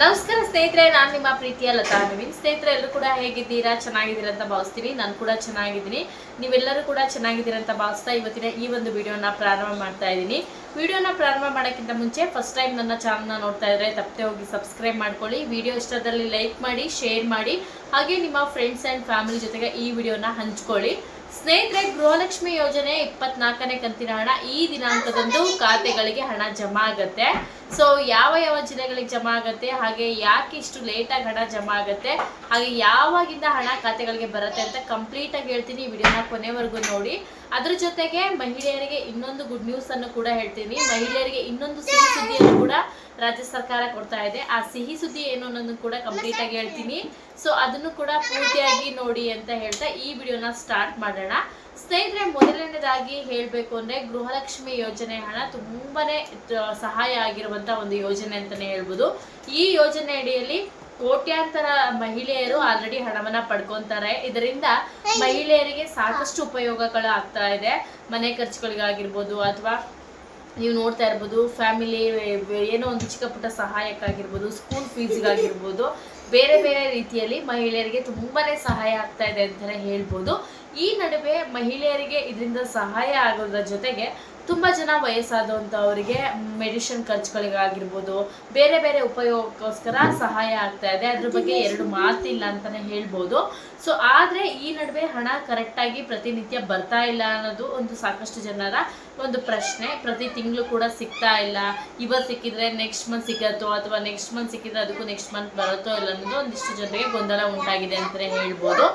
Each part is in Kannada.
ನಮಸ್ಕಾರ ಸ್ನೇಹಿತರೆ, ನಾನು ನಿಮ್ಮ ಪ್ರೀತಿಯ ಲತಾ ನವೀನ್. ಸ್ನೇಹಿತರೆ, ಎಲ್ಲರೂ ಕೂಡ ಹೇಗಿದ್ದೀರಾ? ಚೆನ್ನಾಗಿದ್ದೀರಾ ಅಂತ ಭಾವಿಸ್ತೀನಿ. ನಾನು ಕೂಡ ಚೆನ್ನಾಗಿದ್ದೀನಿ. ನೀವೆಲ್ಲರೂ ಕೂಡ ಚೆನ್ನಾಗಿದ್ದೀರಾ ಅಂತ ಭಾವಿಸ್ತಾ ಇವತ್ತಿನ ಈ ಒಂದು ವಿಡಿಯೋನ ಪ್ರಾರಂಭ ಮಾಡ್ತಾ ಇದ್ದೀನಿ. ವಿಡಿಯೋನ ಪ್ರಾರಂಭ ಮಾಡೋಕ್ಕಿಂತ ಮುಂಚೆ ಫಸ್ಟ್ ಟೈಮ್ ನನ್ನ ಚಾನಲ್ನ ನೋಡ್ತಾ ಇದ್ರೆ ತಪ್ಪದೆ ಹೋಗಿ ಸಬ್ಸ್ಕ್ರೈಬ್ ಮಾಡ್ಕೊಳ್ಳಿ. ವಿಡಿಯೋ ಇಷ್ಟದಲ್ಲಿ ಲೈಕ್ ಮಾಡಿ ಶೇರ್ ಮಾಡಿ, ಹಾಗೆ ನಿಮ್ಮ ಫ್ರೆಂಡ್ಸ್ ಆ್ಯಂಡ್ ಫ್ಯಾಮಿಲಿ ಜೊತೆಗೆ ಈ ವಿಡಿಯೋನ ಹಂಚ್ಕೊಳ್ಳಿ. ಸ್ನೇಹಿತರೆ, ಗೃಹಲಕ್ಷ್ಮಿ ಯೋಜನೆ ಇಪ್ಪತ್ನಾಲ್ಕನೇ ಕಂತಿನ ಹಣ ಈ ದಿನಾಂಕದಂದು ಖಾತೆಗಳಿಗೆ ಹಣ ಜಮಾ ಆಗತ್ತೆ. ಸೊ ಯಾವ ಯಾವ ಜಿಲ್ಲೆಗಳಿಗೆ ಜಮಾ ಆಗತ್ತೆ, ಹಾಗೆ ಯಾಕೆ ಇಷ್ಟು ಲೇಟಾಗಿ ಹಣ ಜಮಾ ಆಗತ್ತೆ, ಹಾಗೆ ಯಾವಾಗಿಂದ ಹಣ ಖಾತೆಗಳಿಗೆ ಬರುತ್ತೆ ಅಂತ ಕಂಪ್ಲೀಟ್ ಆಗಿ ಹೇಳ್ತೀನಿ ಈ ವಿಡಿಯೋನ ಕೊನೆವರೆಗೂ ನೋಡಿ. ಅದ್ರ ಜೊತೆಗೆ ಮಹಿಳೆಯರಿಗೆ ಇನ್ನೊಂದು ಗುಡ್ ನ್ಯೂಸ್ ಅನ್ನು ಕೂಡ ಹೇಳ್ತೀನಿ. ಮಹಿಳೆಯರಿಗೆ ಇನ್ನೊಂದು ಸಿಹಿ ಸುದ್ದಿಯನ್ನು ಕೂಡ ರಾಜ್ಯ ಸರ್ಕಾರ ಕೊಡ್ತಾ ಇದೆ. ಆ ಸಿಹಿ ಸುದ್ದಿ ಏನು ಅನ್ನೋದನ್ನು ಕೂಡ ಕಂಪ್ಲೀಟ್ ಆಗಿ ಹೇಳ್ತೀನಿ. ಸೊ ಅದನ್ನು ಕೂಡ ಪೂರ್ತಿಯಾಗಿ ನೋಡಿ ಅಂತ ಹೇಳ್ತಾ ಈ ವಿಡಿಯೋನ ಸ್ಟಾರ್ಟ್ ಮಾಡೋಣ. ಸ್ನೇಹಿತರೆ, ಮೊದಲನೇದಾಗಿ ಹೇಳಬೇಕು ಅಂದ್ರೆ ಗೃಹಲಕ್ಷ್ಮಿ ಯೋಜನೆ ಹಣ ತುಂಬಾ ಸಹಾಯ ಆಗಿರುವಂತ ಒಂದು ಯೋಜನೆ ಅಂತಾನೆ ಹೇಳ್ಬೋದು. ಈ ಯೋಜನೆ ಅಡಿಯಲ್ಲಿ ಕೋಟ್ಯಾಂತರ ಮಹಿಳೆಯರು ಆಲ್ರೆಡಿ ಹಣವನ್ನ ಪಡ್ಕೊಂತಾರೆ. ಇದರಿಂದ ಮಹಿಳೆಯರಿಗೆ ಸಾಕಷ್ಟು ಉಪಯೋಗಗಳು ಆಗ್ತಾ ಇದೆ. ಮನೆ ಖರ್ಚುಗಳಿಗಾಗಿರ್ಬೋದು ಅಥವಾ ನೀವು ನೋಡ್ತಾ ಇರ್ಬೋದು ಫ್ಯಾಮಿಲಿ ಏನೋ ಒಂದು ಚಿಕ್ಕ ಪುಟ್ಟ ಸಹಾಯಕ್ಕಾಗಿರ್ಬೋದು ಸ್ಕೂಲ್ ಫೀಸ್ಗಾಗಿರ್ಬೋದು ಬೇರೆ ಬೇರೆ ರೀತಿಯಲ್ಲಿ ಮಹಿಳೆಯರಿಗೆ ತುಂಬಾನೇ ಸಹಾಯ ಆಗ್ತಾ ಇದೆ ಅಂತಲೇ ಹೇಳ್ಬೋದು. ಈ ನಡುವೆ ಮಹಿಳೆಯರಿಗೆ ಇದರಿಂದ ಸಹಾಯ ಆಗೋದ್ರ ಜೊತೆಗೆ ತುಂಬ ಜನ ವಯಸ್ಸಾದಂಥವರಿಗೆ ಮೆಡಿಷನ್ ಖರ್ಚುಗಳಿಗಾಗಿರ್ಬೋದು, ಬೇರೆ ಬೇರೆ ಉಪಯೋಗಕ್ಕೋಸ್ಕರ ಸಹಾಯ ಆಗ್ತಾ ಇದೆ. ಅದ್ರ ಬಗ್ಗೆ ಎರಡು ಮಾತಿಲ್ಲ ಅಂತಲೇ ಹೇಳ್ಬೋದು. ಸೊ ಆದರೆ ಈ ನಡುವೆ ಹಣ ಕರೆಕ್ಟಾಗಿ ಪ್ರತಿನಿತ್ಯ ಬರ್ತಾ ಇಲ್ಲ ಅನ್ನೋದು ಒಂದು ಸಾಕಷ್ಟು ಜನರ ಒಂದು ಪ್ರಶ್ನೆ. ಪ್ರತಿ ತಿಂಗಳು ಕೂಡ ಸಿಗ್ತಾ ಇಲ್ಲ. ಇವತ್ತು ಸಿಕ್ಕಿದ್ರೆ ನೆಕ್ಸ್ಟ್ ಮಂತ್ ಸಿಗತ್ತೋ ಅಥವಾ ನೆಕ್ಸ್ಟ್ ಮಂತ್ ಸಿಕ್ಕಿದ್ರೆ ಅದಕ್ಕೂ ನೆಕ್ಸ್ಟ್ ಮಂತ್ ಬರುತ್ತೋ ಇಲ್ಲ ಅನ್ನೋದು ಒಂದಿಷ್ಟು ಜನರಿಗೆ ಗೊಂದಲ ಉಂಟಾಗಿದೆ ಅಂತಲೇ ಹೇಳ್ಬೋದು.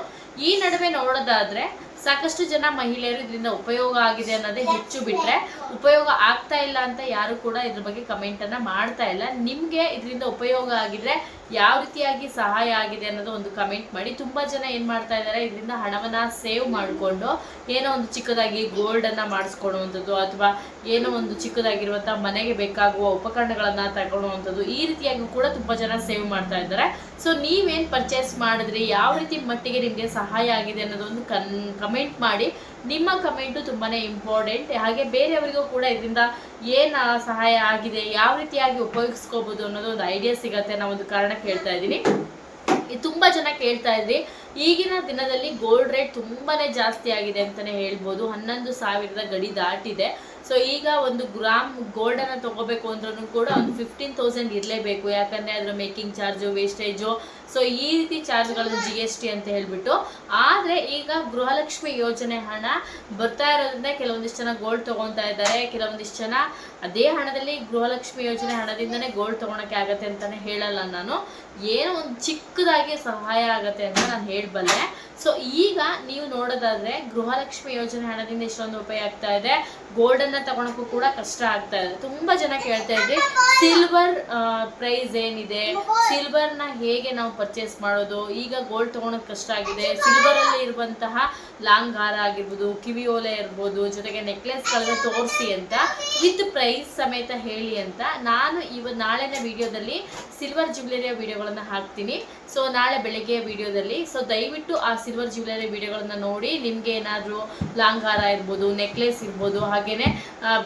ಈ ನಡುವೆ ನೋಡೋದಾದ್ರೆ ಸಾಕಷ್ಟು ಜನ ಮಹಿಳೆಯರು ಇದರಿಂದ ಉಪಯೋಗ ಆಗಿದೆ ಅನ್ನೋದೇ ಹೆಚ್ಚು ಬಿಟ್ರೆ ಉಪಯೋಗ ಆಗ್ತಾ ಇಲ್ಲ ಅಂತ ಯಾರು ಕೂಡ ಇದ್ರ ಬಗ್ಗೆ ಕಮೆಂಟ್ ಅನ್ನ ಮಾಡ್ತಾ ಇಲ್ಲ. ನಿಮ್ಗೆ ಇದರಿಂದ ಉಪಯೋಗ ಆಗಿದ್ರೆ ಯಾವ ರೀತಿಯಾಗಿ ಸಹಾಯ ಆಗಿದೆ ಅನ್ನೋದು ಒಂದು ಕಮೆಂಟ್ ಮಾಡಿ. ತುಂಬಾ ಜನ ಏನ್ ಮಾಡ್ತಾ ಇದ್ದಾರೆ ಇದರಿಂದ ಹಣವನ್ನ ಸೇವ್ ಮಾಡಿಕೊಂಡು ಏನೋ ಒಂದು ಚಿಕ್ಕದಾಗಿ ಗೋಲ್ಡ್ ಅನ್ನ ಮಾಡಿಸ್ಕೊಳ್ಳುವಂಥದ್ದು ಅಥವಾ ಏನೋ ಒಂದು ಚಿಕ್ಕದಾಗಿರುವಂತಹ ಮನೆಗೆ ಬೇಕಾಗುವ ಉಪಕರಣಗಳನ್ನ ತಗೊಳ್ಳುವಂಥದ್ದು ಈ ರೀತಿಯಾಗಿ ಕೂಡ ತುಂಬಾ ಜನ ಸೇವ್ ಮಾಡ್ತಾ ಇದ್ದಾರೆ. ಸೊ ನೀವೇನ್ ಪರ್ಚೇಸ್ ಮಾಡಿದ್ರಿ, ಯಾವ ರೀತಿ ಮಟ್ಟಿಗೆ ನಿಮಗೆ ಸಹಾಯ ಆಗಿದೆ ಅನ್ನೋದು ಒಂದು ಕನ್ ಕಮೆಂಟ್ ಮಾಡಿ. ನಿಮ್ಮ ಕಮೆಂಟು ತುಂಬಾನೇ ಇಂಪಾರ್ಟೆಂಟ್ ಹಾಗೆ ಬೇರೆಯವರಿಗೂ ಕೂಡ ಇದರಿಂದ ಏನು ಸಹಾಯ ಆಗಿದೆ, ಯಾವ ರೀತಿಯಾಗಿ ಉಪಯೋಗಿಸ್ಕೋಬೋದು ಅನ್ನೋದು ಒಂದು ಐಡಿಯಾ ಸಿಗತ್ತೆ ಅನ್ನೋ ಒಂದು ಕಾರಣಕ್ಕೆ ಹೇಳ್ತಾ ಇದ್ದೀನಿ. ಇದು ತುಂಬಾ ಜನ ಕೇಳ್ತಾ ಇದ್ರಿ, ಈಗಿನ ದಿನದಲ್ಲಿ ಗೋಲ್ಡ್ ರೇಟ್ ತುಂಬಾನೇ ಜಾಸ್ತಿ ಆಗಿದೆ ಅಂತಾನೆ ಹೇಳ್ಬೋದು. ಹನ್ನೊಂದು ಸಾವಿರದ ಗಡಿ ದಾಟಿದೆ. ಸೊ ಈಗ ಒಂದು ಗ್ರಾಮ್ ಗೋಲ್ಡ್ ಅನ್ನ ತಗೋಬೇಕು ಅಂದ್ರೂ ಕೂಡ ಒಂದು ಫಿಫ್ಟೀನ್ ತೌಸಂಡ್ ಇರಲೇಬೇಕು, ಯಾಕಂದ್ರೆ ಅದರ ಮೇಕಿಂಗ್ ಚಾರ್ಜು ವೇಸ್ಟೇಜು ಸೊ ಈ ರೀತಿ ಚಾರ್ಜ್ಗಳನ್ನು ಜಿ ಎಸ್ ಟಿ ಅಂತ ಹೇಳ್ಬಿಟ್ಟು. ಆದರೆ ಈಗ ಗೃಹಲಕ್ಷ್ಮಿ ಯೋಜನೆ ಹಣ ಬರ್ತಾ ಇರೋದ್ರಿಂದ ಕೆಲವೊಂದಿಷ್ಟು ಜನ ಗೋಲ್ಡ್ ತಗೊಂತಾ ಇದ್ದಾರೆ, ಕೆಲವೊಂದಿಷ್ಟು ಜನ ಅದೇ ಹಣದಲ್ಲಿ ಗೃಹಲಕ್ಷ್ಮಿ ಯೋಜನೆ ಹಣದಿಂದನೇ ಗೋಲ್ಡ್ ತೊಗೊಳಕ್ಕೆ ಆಗತ್ತೆ ಅಂತಾನೆ ಹೇಳಲ್ಲ ನಾನು. ಏನೋ ಒಂದು ಚಿಕ್ಕದಾಗಿ ಸಹಾಯ ಆಗತ್ತೆ ಅಂತ ನಾನು ಹೇಳಬಲ್ಲೆ. ಸೊ ಈಗ ನೀವು ನೋಡೋದಾದ್ರೆ ಗೃಹಲಕ್ಷ್ಮಿ ಯೋಜನೆ ಹಣದಿಂದ ಎಷ್ಟೊಂದು ಉಪಯೋಗ ಆಗ್ತಾ ಇದೆ. ಗೋಲ್ಡ್ ಅನ್ನ ತಗೊಳಕ್ಕೂ ಕೂಡ ಕಷ್ಟ ಆಗ್ತಾ ಇದೆ. ತುಂಬಾ ಜನ ಕೇಳ್ತಾ ಇದ್ರಿ ಸಿಲ್ವರ್ ಪ್ರೈಸ್ ಏನಿದೆ? ಸಿಲ್ವರ್ನ ಹೇಗೆ ನಾವು ಪರ್ಚೇಸ್ ಮಾಡೋದು? ಈಗ ಗೋಲ್ಡ್ ತಗೊಳಕ್ ಕಷ್ಟ ಆಗಿದೆ. ಸಿಲ್ವರ್ ಅಲ್ಲಿ ಇರುವಂತಹ ಲಾಂಗ್ ಹಾರ ಆಗಿರ್ಬೋದು, ಕಿವಿ ಓಲೆ ಇರ್ಬೋದು, ಜೊತೆಗೆ ನೆಕ್ಲೆಸ್ ಗಳನ್ನ ತೋರಿಸಿ ಅಂತ ವಿತ್ ಪ್ರೈಸ್ ಸಮೇತ ಹೇಳಿ ಅಂತ ನಾನು ಇವ, ನಾಳೆನ ವಿಡಿಯೋದಲ್ಲಿ ಸಿಲ್ವರ್ ಜ್ಯುವೆಲರಿಯ ವಿಡಿಯೋಗಳನ್ನ ಹಾಕ್ತೀನಿ. ಸೊ ನಾಳೆ ಬೆಳಿಗ್ಗೆ ವಿಡಿಯೋದಲ್ಲಿ ಸೊ ದಯವಿಟ್ಟು ಆ ಸಿಲ್ವರ್ ಜ್ಯುವೆಲರಿ ವಿಡಿಯೋಗಳನ್ನ ನೋಡಿ, ನಿಮ್ಗೆ ಏನಾದರೂ ಲಾಂಗ್ ಹಾರ ಇರ್ಬೋದು ನೆಕ್ಲೆಸ್ ಇರ್ಬೋದು, ಹಾಗೇನೆ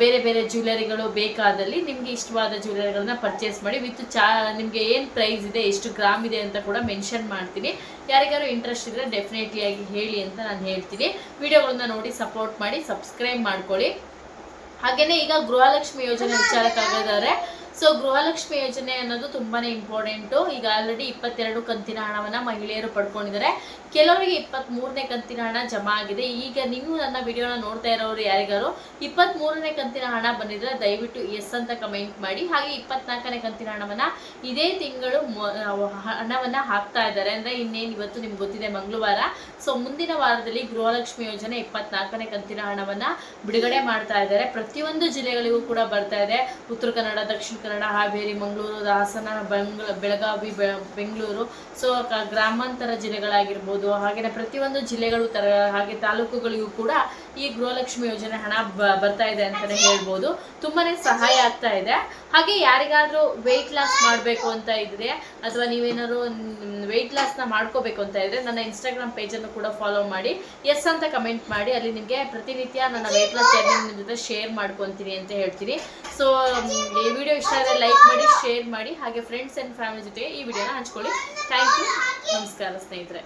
ಬೇರೆ ಬೇರೆ ಜ್ಯುವೆಲರಿಗಳು ಬೇಕಾದಲ್ಲಿ ನಿಮಗೆ ಇಷ್ಟವಾದ ಜ್ಯುವೆಲರಿಗಳನ್ನ ಪರ್ಚೇಸ್ ಮಾಡಿ ವಿತ್ ಚಾ, ನಿಮಗೆ ಏನು ಪ್ರೈಸ್ ಇದೆ, ಎಷ್ಟು ಗ್ರಾಮ್ ಇದೆ ಅಂತ ಕೂಡ ಮೆನ್ಷನ್ ಮಾಡ್ತೀನಿ. ಯಾರಿಗಾರು ಇಂಟ್ರೆಸ್ಟ್ ಇದ್ರೆ ಡೆಫಿನೆಟ್ಲಿ ಹೇಳಿ ಅಂತ ನಾನು ಹೇಳ್ತೀನಿ. ವಿಡಿಯೋಗಳನ್ನ ನೋಡಿ ಸಪೋರ್ಟ್ ಮಾಡಿ ಸಬ್ಸ್ಕ್ರೈಬ್ ಮಾಡ್ಕೊಳ್ಳಿ. ಹಾಗೇನೆ ಈಗ ಗೃಹಲಕ್ಷ್ಮಿ ಯೋಜನೆ ವಿಚಾರಕ್ಕಾಗೋದಾದ್ರೆ ಸೊ ಗೃಹಲಕ್ಷ್ಮಿ ಯೋಜನೆ ಅನ್ನೋದು ತುಂಬಾನೇ ಇಂಪಾರ್ಟೆಂಟು ಈಗ ಆಲ್ರೆಡಿ ಇಪ್ಪತ್ತೆರಡು ಕಂತಿನ ಹಣವನ್ನ ಮಹಿಳೆಯರು ಪಡ್ಕೊಂಡಿದ್ದಾರೆ. ಕೆಲವರಿಗೆ ಇಪ್ಪತ್ತ್ ಮೂರನೇ ಕಂತಿನ ಹಣ ಜಮಾ ಆಗಿದೆ. ಈಗ ನೀವು ನನ್ನ ವಿಡಿಯೋನ ನೋಡ್ತಾ ಇರೋರು ಯಾರಿಗಾರು ಇಪ್ಪತ್ತ್ಮೂರನೇ ಕಂತಿನ ಹಣ ಬಂದಿದ್ರೆ ದಯವಿಟ್ಟು ಎಸ್ ಅಂತ ಕಮೆಂಟ್ ಮಾಡಿ. ಹಾಗೆ ಇಪ್ಪತ್ನಾಲ್ಕನೇ ಕಂತಿನ ಹಣವನ್ನ ಇದೇ ತಿಂಗಳು ಹಣವನ್ನ ಹಾಕ್ತಾ ಇದ್ದಾರೆ. ಅಂದ್ರೆ ಇನ್ನೇನು ಇವತ್ತು ನಿಮ್ಗೆ ಗೊತ್ತಿದೆ ಮಂಗಳವಾರ. ಸೊ ಮುಂದಿನ ವಾರದಲ್ಲಿ ಗೃಹಲಕ್ಷ್ಮಿ ಯೋಜನೆ ಇಪ್ಪತ್ನಾಲ್ಕನೇ ಕಂತಿನ ಹಣವನ್ನ ಬಿಡುಗಡೆ ಮಾಡ್ತಾ ಇದ್ದಾರೆ. ಪ್ರತಿಯೊಂದು ಜಿಲ್ಲೆಗಳಿಗೂ ಕೂಡ ಬರ್ತಾ ಇದೆ. ಉತ್ತರ ಕನ್ನಡ, ದಕ್ಷಿಣ ಕನ್ನಡ, ಹಾವೇರಿ, ಮಂಗಳೂರು, ಹಾಸನ ಬೆಳಗಾವಿ ಬೆಂಗಳೂರು. ಸೊ ಗ್ರಾಮಾಂತರ ಜಿಲ್ಲೆಗಳಾಗಿರ್ಬೋದು ಹಾಗೆಯೇ ಪ್ರತಿಯೊಂದು ಜಿಲ್ಲೆಗಳು ತರ, ಹಾಗೆ ತಾಲೂಕುಗಳಿಗೂ ಕೂಡ ಈ ಗೃಹಲಕ್ಷ್ಮಿ ಯೋಜನೆ ಹಣ ಬರ್ತಾ ಇದೆ ಅಂತಲೇ ಹೇಳ್ಬೋದು. ತುಂಬಾನೇ ಸಹಾಯ ಆಗ್ತಾ ಇದೆ. ಹಾಗೆ ಯಾರಿಗಾದರೂ ವೆಯ್ಟ್ ಲಾಸ್ ಮಾಡಬೇಕು ಅಂತ ಇದ್ರೆ, ಅಥವಾ ನೀವೇನಾದ್ರು ವೆಯ್ಟ್ ಲಾಸ್ನ ಮಾಡ್ಕೋಬೇಕು ಅಂತ ಇದ್ರೆ, ನನ್ನ ಇನ್ಸ್ಟಾಗ್ರಾಮ್ ಪೇಜನ್ನು ಕೂಡ ಫಾಲೋ ಮಾಡಿ. ಎಸ್ ಅಂತ ಕಮೆಂಟ್ ಮಾಡಿ. ಅಲ್ಲಿ ನಿಮಗೆ ಪ್ರತಿನಿತ್ಯ ನನ್ನ ವೆಯ್ಟ್ ಲಾಸ್ ಜರ್ನಿ ಜೊತೆ ಶೇರ್ ಮಾಡ್ಕೊತೀನಿ ಅಂತ ಹೇಳ್ತೀನಿ. ಸೊ ಈ ವಿಡಿಯೋ ಇಷ್ಟ ಲೈಕ್ ಮಾಡಿ ಶೇರ್ ಮಾಡಿ, ಹಾಗೆ ಫ್ರೆಂಡ್ಸ್ ಆ್ಯಂಡ್ ಫ್ಯಾಮಿಲಿ ಜೊತೆ ಈ ವಿಡಿಯೋನ ಹಂಚ್ಕೊಳ್ಳಿ. ಥ್ಯಾಂಕ್ ಯು ನಮಸ್ಕಾರ ಸ್ನೇಹಿತರೆ.